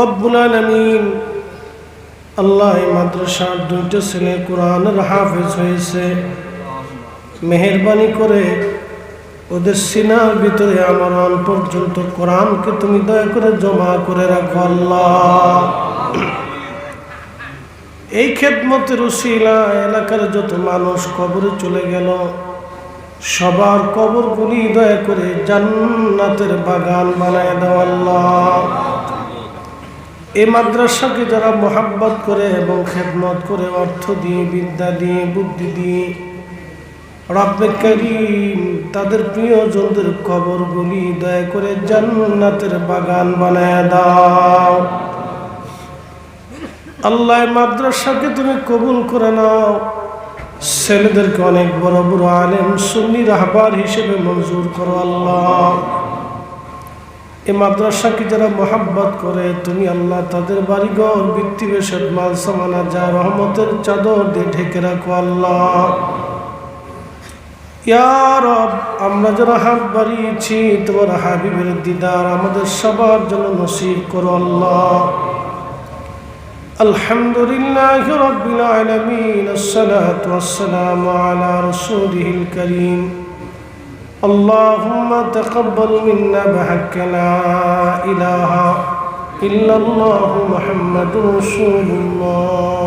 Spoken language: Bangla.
রব্বুল আলমিন আল্লাহ মাদ্রাসার দুইটা ছেলে কোরআনের হাফেজ হয়েছে। মেহরবানি করে ওদের সিনার ভিতরে আমার অন পর্যন্ত কোরআনকে তুমি দয়া করে জমা করে রাখো আল্লাহ। এই খেদমতের উশিলা এলাকার যত মানুষ কবরে চলে গেল, সবার কবরগুলি দয়া করে জান্নাতের বাগান বানায় দাও এই মাদ্রাসাকে যারা মোহাব্বত করে এবং খেদমত করে, অর্থ দিয়ে, বিদ্যা দিয়ে, বুদ্ধি দিয়ে, রব্বে করিম, তাদের প্রিয়জনদের কবরগুলি দয়া করে জান্নাতের বাগান বানায় দাও। আল্লাহ মাদ্রাসাকে তুমি কবুল করে নাও। ছেলেদেরকে অনেক বড় বড় আলেম, সুন্নি রাহবার হিসেবে মঞ্জুর করো আল্লাহ। এ মাদ্রাসাকে যারা মোহাব্বত করে তুমি আল্লাহ তাদের বাড়িঘর বৃত্তি বেশত মাল সামানা যা রহমতের চাদর দিয়ে ঢেকে রাখো আল্লাহ রব আমরা যারা হাত বাড়িয়েছি তোমার হাবিবের দিদার আমাদের সবার জন্য নসিব করো আল্লাহ الحمد لله رب العالمين الصلاة والسلام على رسوله الكريم اللهم تقبل منا بحق لا إله إلا الله محمد رسول الله.